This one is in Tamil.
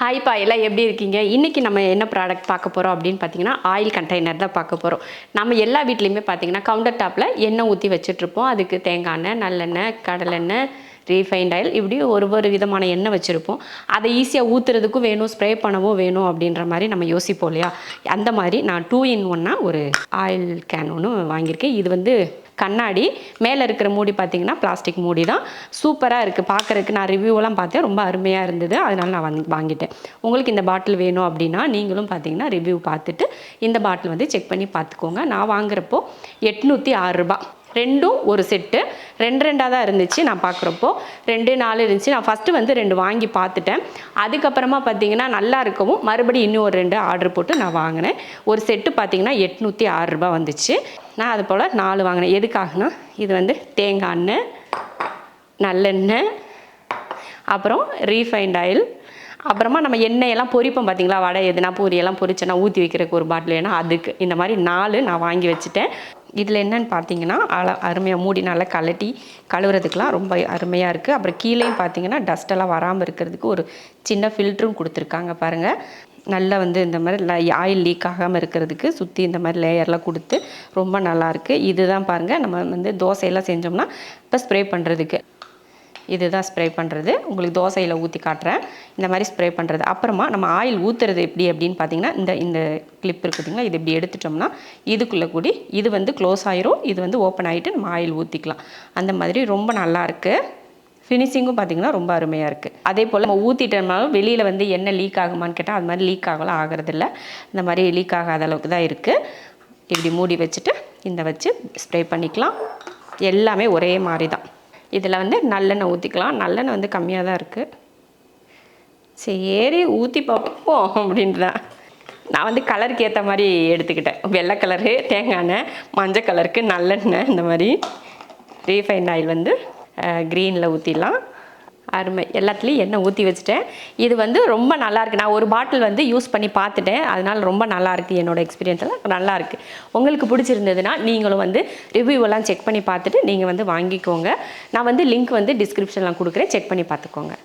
ஹாய்ப்பா எல்லாம் எப்படி இருக்கீங்க? இன்றைக்கி நம்ம என்ன ப்ராடக்ட் பார்க்க போகிறோம் அப்படின்னு பார்த்தீங்கன்னா ஆயில் கண்டெய்னர் தான் பார்க்க போகிறோம் நம்ம எல்லா வீட்லேயுமே பார்த்தீங்கன்னா கவுண்டர் டாப்பில் எண்ணெய் ஊற்றி வச்சுட்ருப்போம் அதுக்கு தேங்காய் எண்ணெய் நல்லெண்ணெய் கடலெண்ணெய் ரீஃபைண்ட் ஆயில் இப்படி ஒரு ஒரு விதமான எண்ணெய் வச்சுருப்போம். அதை ஈஸியாக ஊற்றுறதுக்கும் வேணும் ஸ்ப்ரே பண்ணவும் வேணும் அப்படின்ற மாதிரி நம்ம யோசிப்போம் இல்லையா? அந்த மாதிரி நான் டூ இன் ஒன்னாக ஒரு ஆயில் கேன் ஒன்று வாங்கியிருக்கேன். இது வந்து கண்ணாடி மேலே இருக்கிற மூடி பார்த்தீங்கன்னா பிளாஸ்டிக் மூடி தான். சூப்பராக இருக்குது பார்க்குறதுக்கு நான் ரிவ்யூவெல்லாம் பார்த்தேன். ரொம்ப அருமையாக இருந்தது. அதனால நான் வந்து வாங்கிட்டேன். உங்களுக்கு இந்த பாட்டில் வேணும் அப்படின்னா நீங்களும் பார்த்தீங்கன்னா ரிவ்யூ பார்த்துட்டு இந்த பாட்டில் வந்து செக் பண்ணி பார்த்துக்கோங்க. நான் வாங்குறப்போ எட்நூற்றி ஆறுரூபா ரெண்டும் ஒரு செட்டு. ரெண்டு ரெண்டாக தான் இருந்துச்சு நான் பார்க்குறப்போ ரெண்டு நாலு இருந்துச்சு. நான் ஃபஸ்ட்டு வந்து ரெண்டு வாங்கி பார்த்துட்டேன் அதுக்கப்புறமா பார்த்தீங்கன்னா நல்லா இருக்கவும் மறுபடியும் இன்னும் ஒரு ரெண்டு ஆர்டர் போட்டு நான் வாங்கினேன். ஒரு செட்டு பார்த்தீங்கன்னா எட்நூற்றி ஆறு ரூபா வந்துச்சு. நான் அது போல் நாலு வாங்கினேன். எதுக்காகனா இது வந்து தேங்காய் எண்ணெய் நல்லெண்ணெய் அப்புறம் ரீஃபைண்ட் ஆயில் அப்புறமா நம்ம எண்ணெயெல்லாம் பொரிப்போம் பார்த்தீங்களா வடை எதுனா பூரியெல்லாம் பொரிச்சேன்னா ஊற்றி வைக்கிறதுக்கு ஒரு பாட்டில் ஏன்னா அதுக்கு. இந்த மாதிரி நாலு நான் வாங்கி வச்சுட்டேன். இதில் என்னன்னு பார்த்தீங்கன்னா அல அருமையாக மூடி நல்லா கலட்டி கழுவுறதுக்கெலாம் ரொம்ப அருமையாக இருக்குது அப்புறம் கீழேயும் பார்த்தீங்கன்னா டஸ்ட்டெல்லாம் வராமல் இருக்கிறதுக்கு ஒரு சின்ன ஃபில்ட்ரும் கொடுத்துருக்காங்க பாருங்கள் நல்லா வந்து இந்த மாதிரி ஆயில் லீக் ஆகாமல் இருக்கிறதுக்கு சுற்றி இந்த மாதிரி லேயர்லாம் கொடுத்து ரொம்ப நல்லாயிருக்கு இதுதான் பாருங்கள் நம்ம வந்து தோசையெல்லாம் செஞ்சோம்னா இப்போ ஸ்ப்ரே பண்ணுறதுக்கு இதுதான் ஸ்ப்ரே பண்ணுறது உங்களுக்கு தோசையில் ஊற்றி காட்டுறேன். இந்த மாதிரி ஸ்ப்ரே பண்ணுறது அப்புறமா நம்ம ஆயில் ஊற்றுறது எப்படி அப்படின்னு பார்த்தீங்கன்னா இந்த இந்த கிளிப் இருக்குதுங்களா இது இப்படி எடுத்துட்டோம்னா இதுக்குள்ளே கூடி இது வந்து க்ளோஸ் ஆயிரும். இது வந்து ஓப்பன் ஆகிட்டு நம்ம ஆயில் ஊற்றிக்கலாம் அந்த மாதிரி ரொம்ப நல்லா இருக்குது ஃபினிஷிங்கும் பார்த்தீங்கன்னா ரொம்ப அருமையாக இருக்குது அதே போல் நம்ம ஊற்றிட்டோம்னாலும் வெளியில் வந்து என்ன லீக் ஆகுமான்னு கேட்டால் அது மாதிரி லீக் ஆகலாம் ஆகிறதில்ல. இந்த மாதிரி லீக் ஆகாத அளவுக்கு தான் இருக்குது இப்படி மூடி வச்சுட்டு இந்த வச்சு ஸ்ப்ரே பண்ணிக்கலாம். எல்லாமே ஒரே மாதிரி தான். இதில் வந்து நல்லெண்ணெய் ஊற்றிக்கலாம். நல்லெண்ணெய் வந்து கம்மியாக தான் இருக்குது சரி ஊற்றி பார்ப்போம் அப்படின்றதான் நான் வந்து கலருக்கு ஏற்ற மாதிரி எடுத்துக்கிட்டேன். வெள்ளை கலரு தேங்காய் எண்ணெய் மஞ்சள் கலருக்கு நல்லெண்ணெய் இந்த மாதிரி ரீஃபைண்ட் ஆயில் வந்து க்ரீனில் ஊற்றிடலாம் அருமை. எல்லாத்துலேயும் எண்ணெய் ஊற்றி வச்சுட்டேன். இது வந்து ரொம்ப நல்லாயிருக்கு நான் ஒரு பாட்டில் வந்து யூஸ் பண்ணி பார்த்துட்டேன். அதனால் ரொம்ப நல்லாயிருக்கு என்னோடய என்னோட எக்ஸ்பீரியன்ஸ் எல்லாம். உங்களுக்கு பிடிச்சிருந்ததுன்னா நீங்களும் வந்து ரிவ்யூவெல்லாம் செக் பண்ணி பார்த்துட்டு நீங்கள் வந்து வாங்கிக்கோங்க. நான் வந்து லிங்க் வந்து டிஸ்கிரிப்ஷனில் கொடுக்குறேன். செக் பண்ணி பார்த்துக்கோங்க.